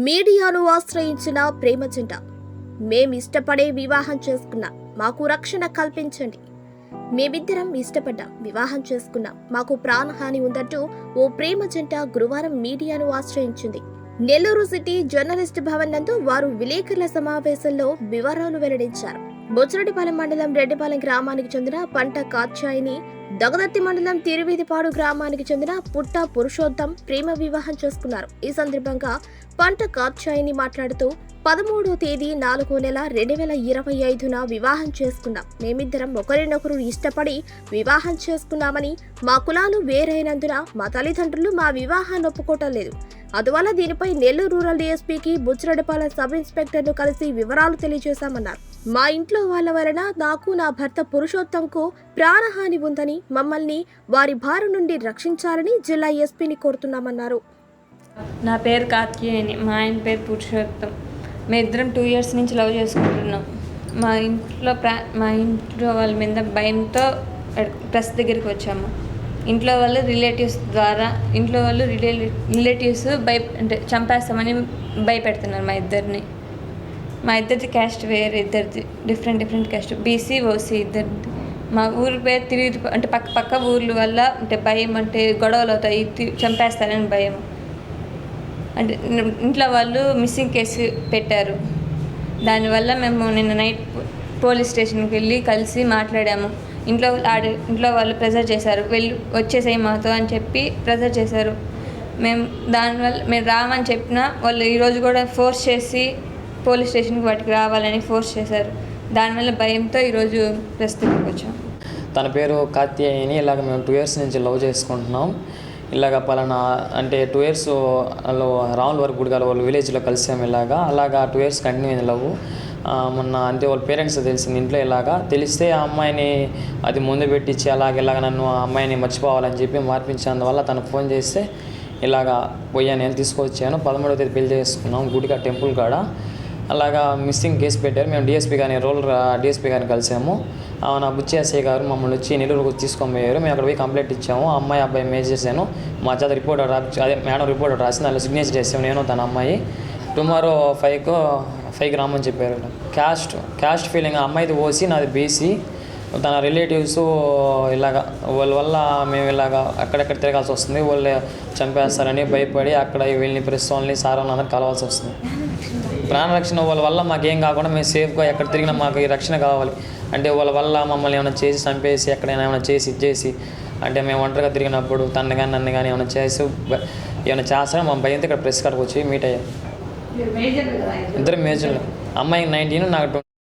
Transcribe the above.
మీడియాను ఆశ్రయించిన ప్రేమ జంట. మేమిష్టపడే వివాహం చేసుకున్నాం మాకు రక్షణ కల్పించండి. మేమిద్దరం ఇష్టపడ్డాం వివాహం చేసుకున్నాం మాకు ప్రాణహాని ఉందంటూ ఓ ప్రేమ జంట గురువారం మీడియాను ఆశ్రయించింది. నెల్లూరు సిటీ జర్నలిస్ట్ భవన్ నందు వారు విలేకరుల సమావేశంలో వివరాలు వెల్లడించారు. బొచ్చరెడ్డిపాలెం మండలం రెడ్డిపాలెం గ్రామానికి చెందిన పంట కాత్యాయిని దగదత్తి మండలం తిరువీధిపాడు గ్రామానికి చెందిన పుట్ట పురుషోత్తం ప్రేమ వివాహం చేసుకున్నారు. ఈ సందర్భంగా పంట కాత్యాయిని మాట్లాడుతూ పదమూడో తేదీ నాలుగో నెల రెండు వేల ఇరవై ఐదున వివాహం చేసుకున్నాం. మేమిద్దరం ఒకరినొకరు ఇష్టపడి వివాహం చేసుకున్నామని మా కులాలు వేరైనందున మా తల్లిదండ్రులు మా వివాహాన్ని ఒప్పుకోవటం లేదు. అందువల్ల దీనిపై నెల్లూరు రూరల్ డీఎస్పీకి బుచ్చిరెడ్డిపాలెం సబ్ ఇన్స్పెక్టర్ను కలిసి వివరాలు తెలియజేశామన్నారు. మా ఇంట్లో వాళ్ళ వలన నాకు నా భర్త పురుషోత్తంకు ప్రాణహాని ఉందని మమ్మల్ని వారి బారి నుండి రక్షించాలని జిల్లా ఎస్పీని కోరుతున్నామన్నారు. నా పేరు కార్తికేయని మా ఆయన పేరు పురుషోత్తం. మేము ఇద్దరం టూ ఇయర్స్ నుంచి లవ్ చేసుకుంటున్నాం. మా ఇంట్లో ప్రా మా ఇంట్లో వాళ్ళ మీద భయంతో ప్రెస్ దగ్గరికి వచ్చాము. ఇంట్లో వాళ్ళు రిలేటివ్స్ ద్వారా ఇంట్లో వాళ్ళు రిలే రిలేటివ్స్ భయ అంటే చంపేస్తామని భయపెడుతున్నారు మా ఇద్దరిని. మా ఇద్దరిది క్యాస్ట్ వేరే ఇద్దరిది different different caste BC OC ఇద్దరిది. మా ఊరి పేరు తిరిగి అంటే పక్క పక్క ఊర్ల వల్ల అంటే భయం అంటే గొడవలు అవుతాయి చంపేస్తారని భయం. అంటే ఇంట్లో వాళ్ళు మిస్సింగ్ కేసు పెట్టారు. దానివల్ల మేము నిన్న నైట్ పోలీస్ స్టేషన్కి వెళ్ళి కలిసి మాట్లాడాము. ఇంట్లో ఆడ ఇంట్లో వాళ్ళు ప్రెజర్ చేశారు. వెళ్ళి వచ్చేసేయి మాతో అని చెప్పి ప్రెజర్ చేశారు. మేము దానివల్ల మేము రామని చెప్పినా వాళ్ళు ఈరోజు కూడా ఫోర్స్ చేసి పోలీస్ స్టేషన్కి వాటికి రావాలని ఫోర్స్ చేశారు. దానివల్ల భయంతో ఈరోజు ప్రస్తుతం వచ్చాం. తన పేరు కాత్యాయని ఇలాగ మేము టూ ఇయర్స్ నుంచి లవ్ చేసుకుంటున్నాం. ఇలాగ పలానా అంటే టూ ఇయర్స్లో రాముల వరకు గుడి గారు వాళ్ళు విలేజ్లో కలిసాము ఇలాగా. అలాగా టూ ఇయర్స్ కంటిన్యూ అయింది లవ్. మొన్న అంటే వాళ్ళ పేరెంట్స్ తెలిసింది ఇంట్లో ఇలాగా. తెలిస్తే ఆ అమ్మాయిని అది ముందు పెట్టించి అలాగే ఇలాగ నన్ను ఆ అమ్మాయిని మర్చిపోవాలని చెప్పి మార్పించినందువల్ల తనకు ఫోన్ చేస్తే ఇలాగా పోయా నేను తీసుకొచ్చాను. పదమూడవ తేదీ పెళ్ళి చేసుకున్నాం గుడికా టెంపుల్ కాడ. అలాగా మిస్సింగ్ కేసు పెట్టారు. మేము డిఎస్పీ గారిని రోల్ డిఎస్పీ గారిని కలిసాము. ఆ, నా బుచ్చి ఎస్ఐ గారు మమ్మల్ని వచ్చి నెల్లూరుకు తీసుకొని పోయారు. మేము అక్కడ పోయి కంప్లైంట్ ఇచ్చాము. అమ్మాయి అబ్బాయి మేజ్ చేశాను. మా చేత రిపోర్ట్ రాసి అదే మేడం రిపోర్ట్ రాసి దానిలో సిగ్నేచర్ చేసాము నేను తన అమ్మాయి. టుమారో ఫైవ్కు ఫైవ్కి రామని చెప్పారు. క్యాస్ట్ క్యాస్ట్ ఫీలింగ్ అమ్మాయిది ఓసి నాది బీసీ. తన రిలేటివ్స్ ఇలాగ వాళ్ళ వల్ల మేము ఇలాగ అక్కడెక్కడ తిరగాల్సి వస్తుంది. వాళ్ళు చంపేస్తారని భయపడి అక్కడ వీళ్ళని ప్రెస్ వాళ్ళని సార్ వాళ్ళని కలవాల్సి వస్తుంది. ప్రాణరక్షణ వాళ్ళ వల్ల మాకేం కాకుండా మేము సేఫ్గా ఎక్కడ తిరిగినా మాకు ఈ రక్షణ కావాలి. అంటే వాళ్ళ వల్ల మమ్మల్ని ఏమైనా చేసి చంపేసి ఎక్కడైనా ఏమైనా చేసి ఇచ్చేసి అంటే మేము ఒంటరిగా తిరిగినప్పుడు తన్ను కానీ నన్ను కానీ ఏమైనా చేసి ఏమైనా చేస్తారో మా భయంతో ఇక్కడ ప్రెస్ కాడికి వచ్చి మీట్ అయ్యాం ఇద్దరు? మేజర్లు. అమ్మాయికి నైన్టీన్ నాకు